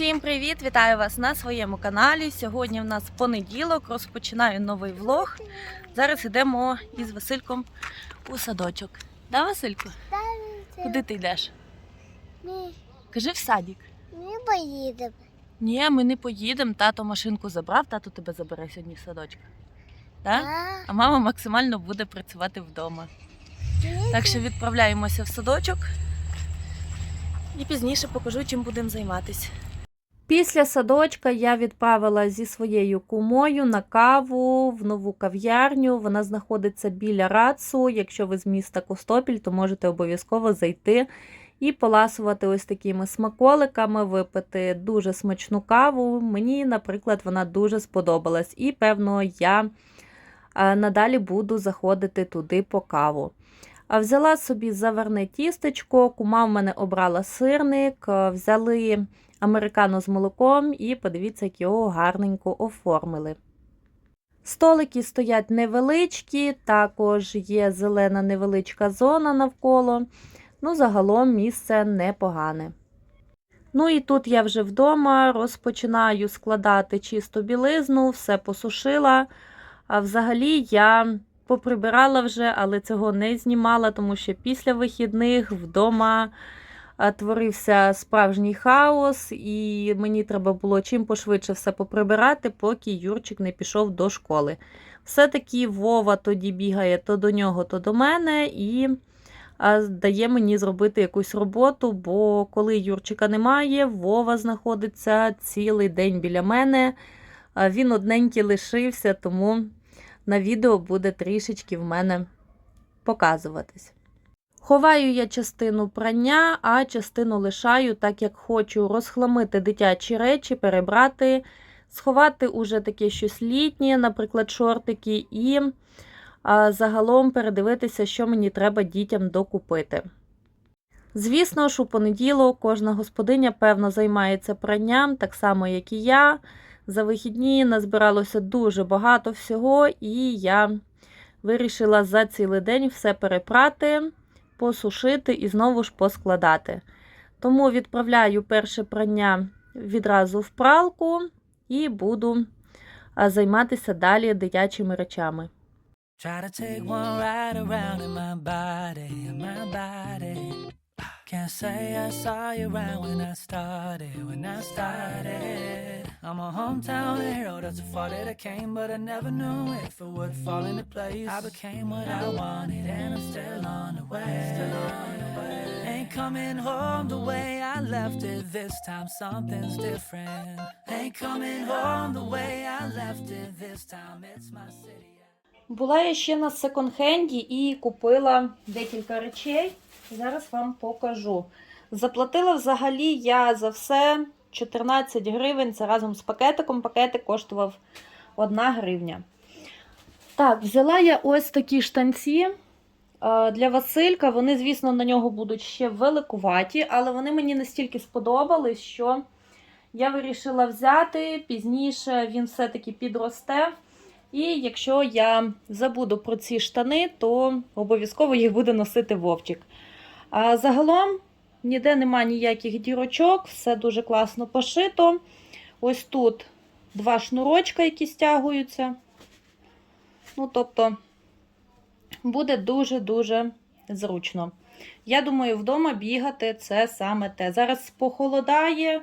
Всім привіт! Вітаю вас на своєму каналі. Сьогодні в нас понеділок, розпочинаю новий влог. Зараз йдемо із Васильком у садочок. Да, Васильку? Куди ти йдеш? Ми, Кажи в садик. ми поїдемо. Ні, ми не поїдемо. Тато машинку забрав, тато тебе забере сьогодні з садочка. Да? А мама максимально буде працювати вдома. Так що відправляємося в садочок і пізніше покажу, чим будемо займатися. Після садочка я відправила зі своєю кумою на каву в нову кав'ярню. Вона знаходиться біля Рацу. Якщо ви з міста Костопіль, то можете обов'язково зайти і поласувати ось такими смаколиками, випити дуже смачну каву. Мені, наприклад, вона дуже сподобалась. І, певно, я е, надалі буду заходити туди по каву. Взяла собі заверне тістечко, кума в мене обрала сирник, е, взяли американо з молоком і подивіться, як його гарненько оформили. Столики стоять невеличкі, також є зелена невеличка зона навколо. Ну, загалом місце непогане. Ну і тут я вже вдома розпочинаю складати чисту білизну, все посушила. А взагалі я поприбирала вже, але цього не знімала, тому що після вихідних вдома творився справжній хаос, і мені треба було чим пошвидше все поприбирати, поки Юрчик не пішов до школи. Все-таки Вова тоді бігає то до нього, то до мене, і дає мені зробити якусь роботу, бо коли Юрчика немає, Вова знаходиться цілий день біля мене. Він одненький лишився, тому на відео буде трішечки в мене показуватись. Ховаю я частину прання, а частину лишаю, так як хочу розхламити дитячі речі, перебрати, сховати уже таке щось літнє, наприклад, шортики, і а, загалом передивитися, що мені треба дітям докупити. Звісно ж, у понеділок кожна господиня, певно, займається пранням, так само, як і я. За вихідні назбиралося дуже багато всього, і я вирішила за цілий день все перепрати, посушити і знову ж поскладати. Тому відправляю перше прання відразу в пралку і буду займатися далі дитячими речами. Can't say I saw you around when I started, when I started. I'm a hometown hero, that's a far that I came, but I never knew if it would fall into place. I became what I wanted, and I'm still on the way. Still on the way. Ain't coming home the way I left it. This time something's different. Ain't coming home the way I left it. This time it's my city. Була я ще на секонд-хенді і купила декілька речей. Зараз вам покажу. Заплатила взагалі я за все 14 гривень. Це разом з пакетиком. Пакетик коштував 1 гривня. Так, взяла я ось такі штанці е, для Василька. Вони, звісно, на нього будуть ще великуваті, але вони мені настільки сподобались, що я вирішила взяти. Пізніше він все-таки підросте. І якщо я забуду про ці штани, то обов'язково їх буде носити вовчик. А загалом ніде нема ніяких дірочок, все дуже класно пошито. Ось тут два шнурочка, які стягуються. Ну, тобто, буде дуже-дуже зручно. Я думаю, вдома бігати це саме те. Зараз похолодає,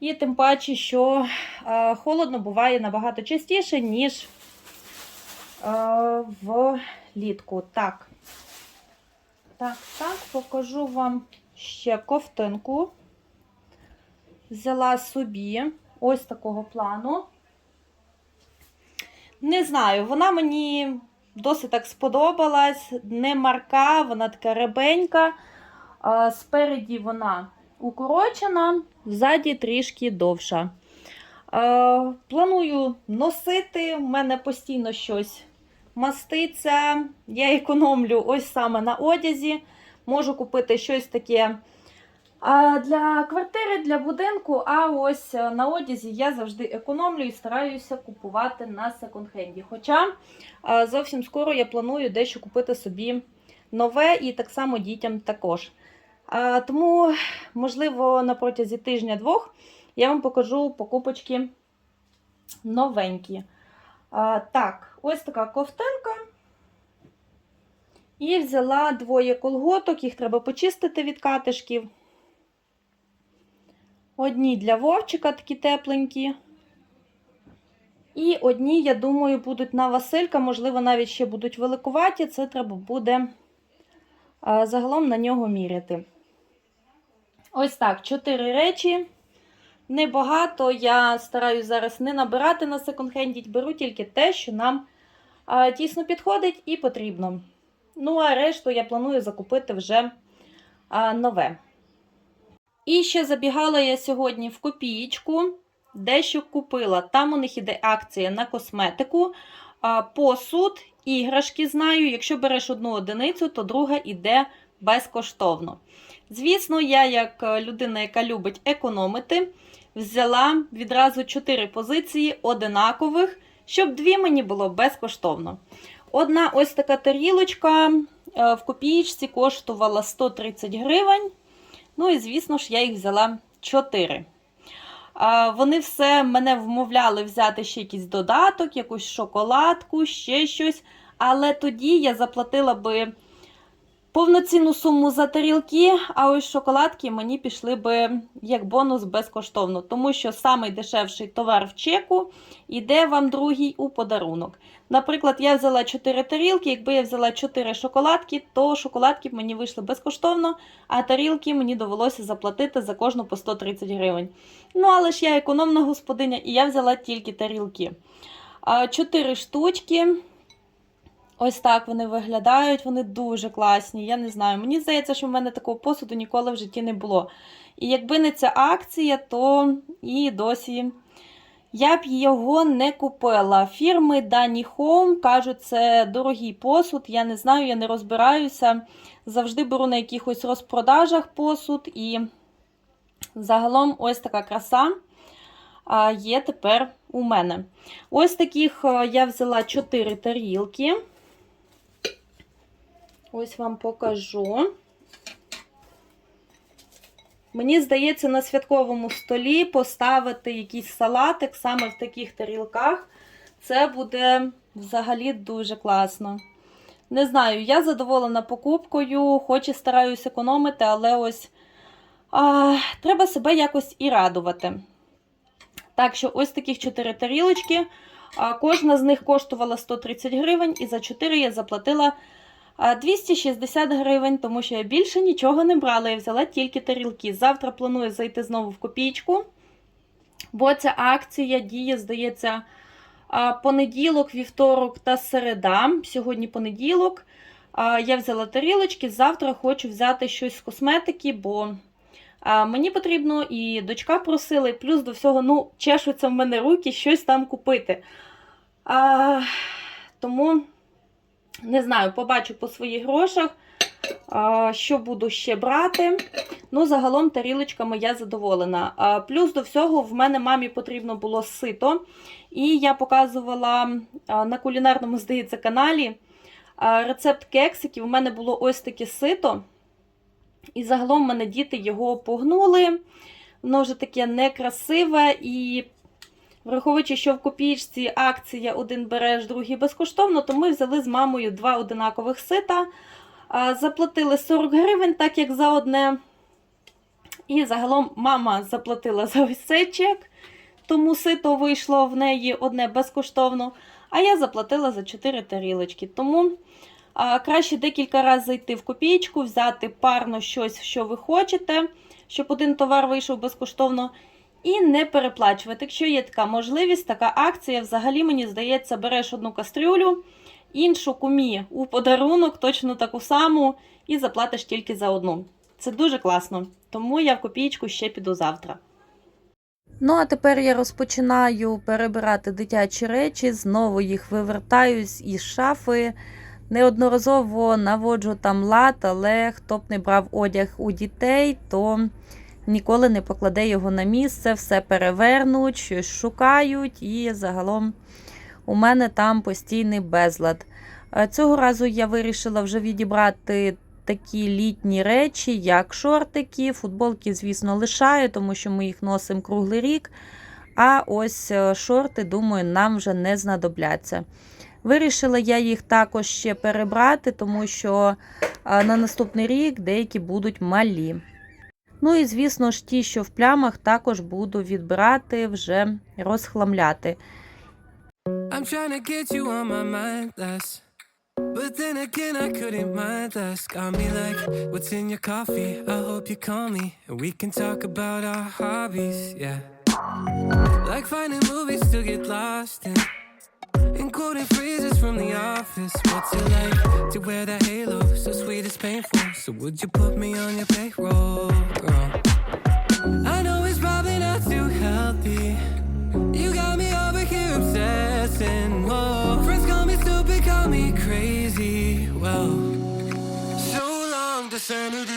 і тим паче, що холодно буває набагато частіше, ніж влітку. Так. Так, так, покажу вам ще ковтинку. Взяла собі ось такого плану. Не знаю, вона мені досить так сподобалась. Не марка, вона така ребенька. Спереді вона укорочена, ззаді трішки довша. Планую носити. У мене постійно щось маститься. Я економлю ось саме на одязі. Можу купити щось таке для квартири, для будинку. А ось е, на одязі я завжди економлю і стараюся купувати на секонд-хенді. Хоча зовсім скоро я планую дещо купити собі нове і так само дітям також. Тому, можливо, на протязі тижня-двох я вам покажу покупочки новенькі. Так, ось така ковтинка. І взяла двоє колготок, їх треба почистити від катишків. Одні для Вовчика такі тепленькі. І одні, я думаю, будуть на Василька, можливо, навіть ще будуть великуваті. Це треба буде загалом на нього міряти. Ось так, чотири речі. Небагато. Я стараюсь зараз не набирати на секонд-хенді, беру тільки те, що нам тісно підходить і потрібно. Ну, а решту я планую закупити вже нове. І ще забігала я сьогодні в копієчку, дещо купила. Там у них іде акція на косметику, посуд, іграшки знаю. Якщо береш одну одиницю, то друга іде безкоштовно. Звісно, я, як е, людина, яка любить економити, взяла відразу 4 позиції одинакових, щоб дві мені було безкоштовно. Одна ось така тарілочка е, в копієчці коштувала 130 гривень. Ну і, звісно ж, я їх взяла 4. Вони все мене вмовляли взяти ще якийсь додаток, якусь шоколадку, ще щось. Але тоді я заплатила би повноцінну суму за тарілки, а ось шоколадки мені пішли би як бонус безкоштовно, тому що самий дешевший товар в чеку йде вам другий у подарунок. Наприклад, я взяла 4 тарілки, якби я взяла 4 шоколадки, то шоколадки б мені вийшли безкоштовно, а тарілки мені довелося заплатити за кожну по 130 гривень. Ну, але ж я економна господиня, і я взяла тільки тарілки. 4 штучки. Ось так вони виглядають, вони дуже класні. Я не знаю. Мені здається, що в мене такого посуду ніколи в житті не було. І якби не ця акція, то і досі я б його не купила. Фірми Дані Home кажуть, це дорогий посуд. Я не знаю, я не розбираюся. Завжди беру на якихось розпродажах посуд. І загалом ось така краса є тепер у мене. Ось таких я взяла 4 тарілки. Ось вам покажу. Мені здається, на святковому столі поставити якийсь салатик саме в таких тарілках. Це буде взагалі дуже класно. Не знаю, я задоволена покупкою, хоч і стараюсь економити, але ось а, треба себе якось і радувати. Так що, ось таких 4 тарілочки. А, кожна з них коштувала 130 гривень, і за 4 я заплатила. 260 гривень, тому що я більше нічого не брала. Я взяла тільки тарілки. Завтра планую зайти знову в копійку, бо ця акція діє, здається, понеділок, вівторок та середа. Сьогодні понеділок. Я взяла тарілочки. Завтра хочу взяти щось з косметики, бо мені потрібно і дочка просила, і плюс до всього, ну, чешуться в мене руки щось там купити. А, Тому. Не знаю, побачу по своїх грошах, що буду ще брати. Ну, загалом тарілочками я задоволена. Плюс до всього, в мене мамі потрібно було сито. І я показувала на кулінарному, здається, каналі рецепт кексиків. У мене було ось таке сито. І загалом в мене діти його погнули. Воно вже таке некрасиве. І Враховуючи, що в копійці акція один береш, другий безкоштовно, то ми взяли з мамою два одинакових сита. Заплатили 40 гривень, так як за одне. І загалом мама заплатила за ось цей чек, тому сито вийшло в неї одне безкоштовно. А я заплатила за 4 тарілочки. Тому а, краще декілька разів зайти в копійку, взяти парно щось, що ви хочете, щоб один товар вийшов безкоштовно. І не переплачувати. Якщо є така можливість, така акція, взагалі, мені здається, береш одну кастрюлю, іншу кумі у подарунок, точно таку саму, і заплатиш тільки за одну. Це дуже класно. Тому я в копійку ще піду завтра. Ну, а тепер я розпочинаю перебирати дитячі речі, знову їх вивертаюсь із шафи. Неодноразово наводжу там лад, але хто б не брав одяг у дітей, то ніколи не покладе його на місце, все перевернуть, щось шукають, і загалом у мене там постійний безлад. Цього разу я вирішила вже відібрати такі літні речі, як шортики. Футболки, звісно, лишаю, тому що ми їх носимо круглий рік. А ось е, шорти, думаю, нам вже не знадобляться. Вирішила я їх також ще перебрати, тому що е, на наступний рік деякі будуть малі. Ну і, звісно ж, ті, що в плямах, також буду відбирати, вже розхламляти. I'm trying to get you on my mind less. But then again, I couldn't mind less. Got me like, what's in your coffee? I hope you call me and we can talk about our hobbies, yeah. Like finding movies to get lost in. Quoting phrases from the office. What's it like to wear that halo? So sweet it's painful. So would you put me on your payroll, girl? I know it's probably not too healthy. You got me over here obsessing. Whoa. Friends call me stupid, call me crazy. Well, so long to sanity.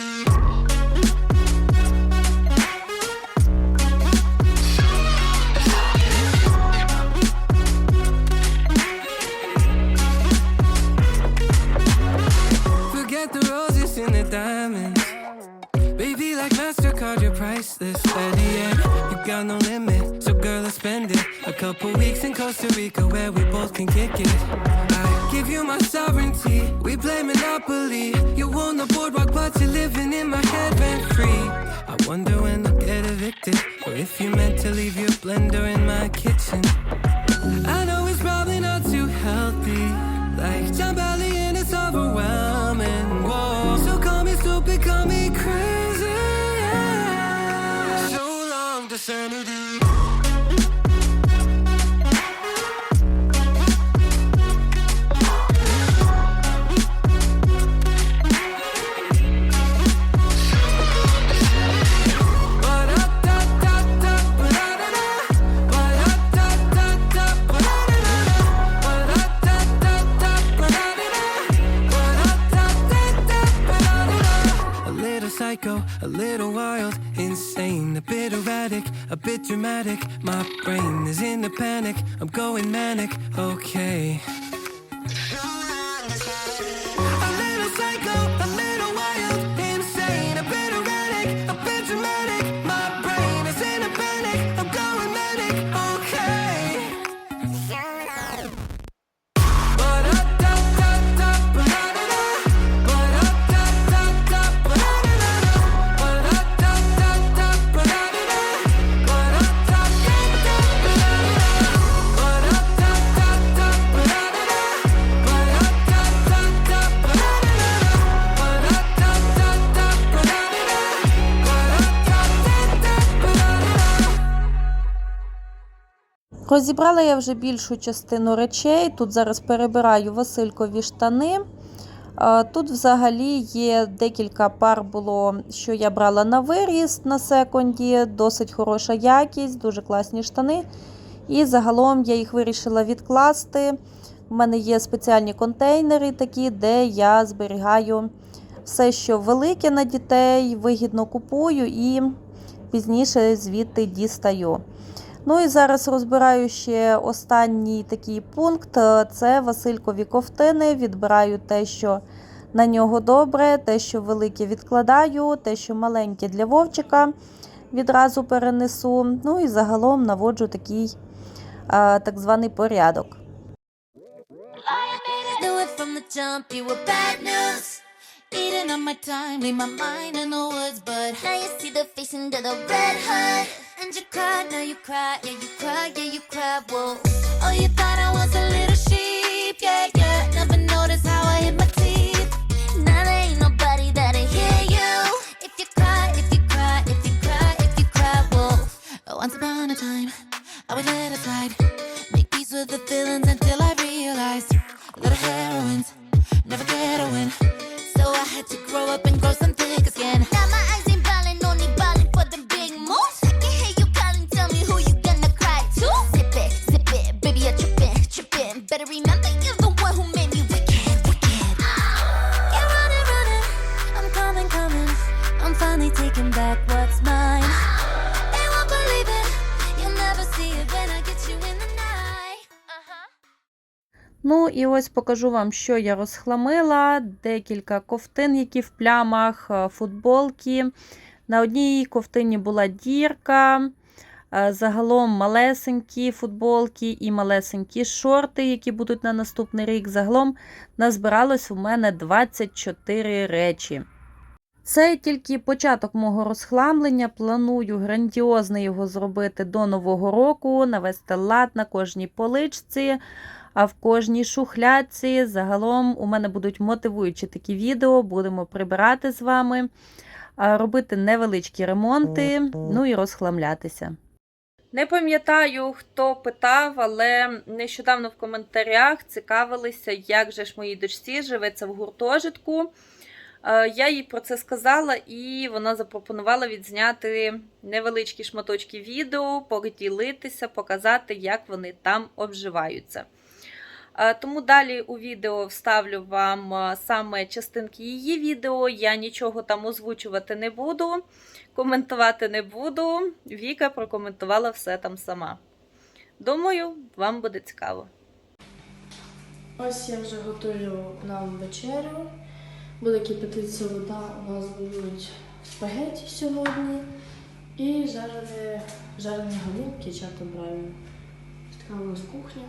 Can kick it. I give you my sovereignty. We play Monopoly. You own the boardwalk, but you're living in my head rent free. I wonder when I'll get evicted. Or if you meant to leave your blender in my kitchen. Psycho, a little wild, insane, a bit erratic, a bit dramatic. My brain is in a panic, I'm going manic, okay. Розібрала я вже більшу частину речей. Тут зараз перебираю Василькові штани. Тут взагалі є декілька пар було, що я брала на виріст на секунді, досить хороша якість, дуже класні штани. І загалом я їх вирішила відкласти. У мене є спеціальні контейнери, такі, де я зберігаю все, що велике на дітей, вигідно купую і пізніше звідти дістаю. Ну і зараз розбираю ще останній такий пункт: е, це Василькові ковтини. Відбираю те, що на нього добре, те, що велике відкладаю, те, що маленьке для вовчика відразу перенесу. Ну і загалом наводжу такий е, так званий порядок. Eating up my time, leave my mind in the woods, but now you see the face under the red hood. And you cry, now you cry, yeah, you cry, yeah, you cry, whoa. Oh, you thought I was a little sheep, Ну і ось покажу вам, що я розхламила. Декілька ковтин, які в плямах, е, футболки. На одній ковтині була дірка. Е, Загалом малесенькі футболки і малесенькі шорти, які будуть на наступний рік. Загалом назбиралось у мене 24 речі. Це тільки початок мого розхламлення. Планую грандіозно його зробити до Нового року, навести лад на кожній поличці, а в кожній шухляці. Загалом у мене будуть мотивуючі такі відео, будемо прибирати з вами, робити невеличкі ремонти, ну і розхламлятися. Не пам'ятаю, хто питав, але нещодавно в коментарях цікавилися, як же ж моїй дочці живеться в гуртожитку. Я їй про це сказала, і вона запропонувала відзняти невеличкі шматочки відео, поділитися, показати, як вони там обживаються. Е, Тому далі у відео вставлю вам е, саме частинки її відео. Я нічого там озвучувати не буду, коментувати не буду. Віка прокоментувала все там сама. Думаю, вам буде цікаво. Ось я вже готую нам вечерю. Буде кипятитися вода, у нас будуть спагеті сьогодні і жарені, жарені голубки, там правильно. Така у нас кухня.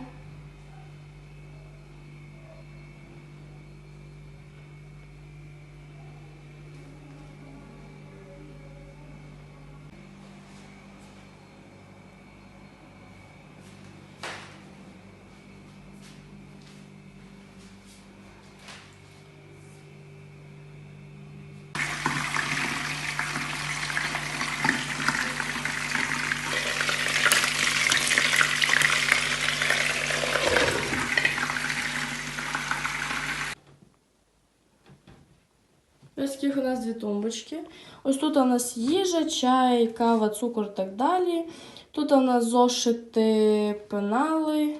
Таких у нас дві тумбочки. Ось тут у нас їжа, чай, кава, цукор і так далі. Тут у нас зошити, пенали.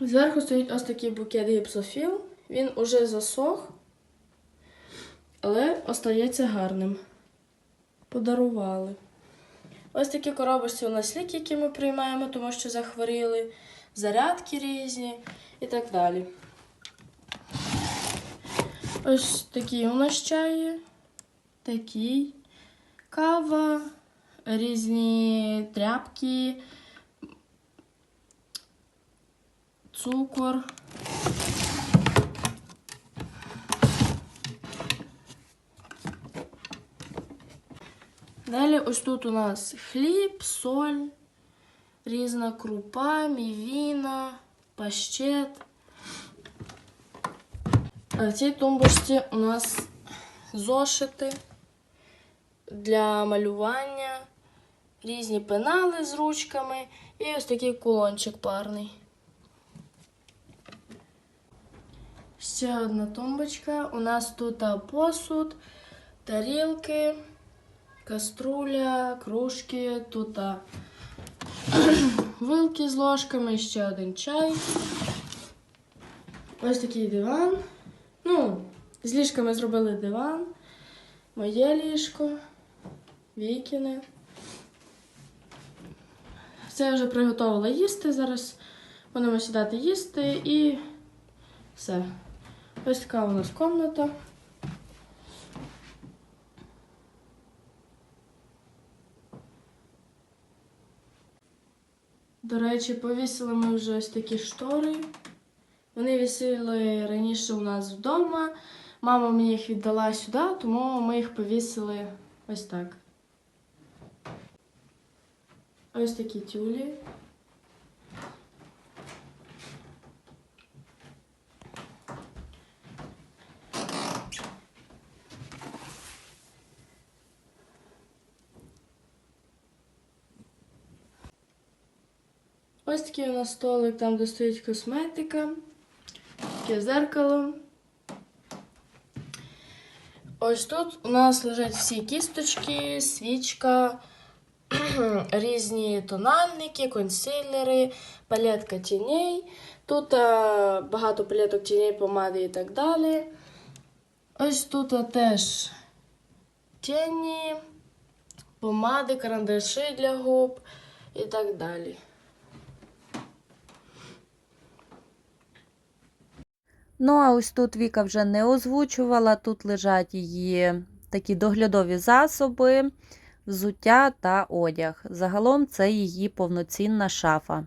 Зверху стоїть ось такий букет гіпсофіл. Він уже засох, але остається гарним. Подарували. Ось такі коробочці у нас ліки, які ми приймаємо, тому що захворіли, зарядки різні і так далі. Ось такі у нас чаї, такий, кава, різні тряпки, цукор. Далі ось тут у нас хліб, соль, різна крупа, мівіна, пащет. А в цій тумбочці у нас зошити для малювання, різні пенали з ручками і ось такий кулончик парний. Ще одна тумбочка. У нас тут посуд, тарілки, каструля, кружки, тут вилки з ложками, ще один чай. Ось такий диван. Ну, з ліжками зробили диван, моє ліжко, вікіне. Все я вже приготувала їсти. Зараз будемо сідати їсти і все. Ось така у нас кімната. До речі, повісили ми вже ось такі штори. Вони висіли раніше у нас вдома. Мама мені їх віддала сюди, тому ми їх повісили ось так. Ось такі тюлі. Ось такий у нас столик, там де стоїть косметика, таке зеркало. Ось тут у нас лежать всі кісточки, свічка, різні тональники, консилери, палетка тіней. Тут а, багато палеток тіней, помади і так далі. Ось тут а, теж тіні, помади, карандаші для губ і так далі. Ну, а ось тут Віка вже не озвучувала, тут лежать її такі доглядові засоби, взуття та одяг. Загалом це її повноцінна шафа.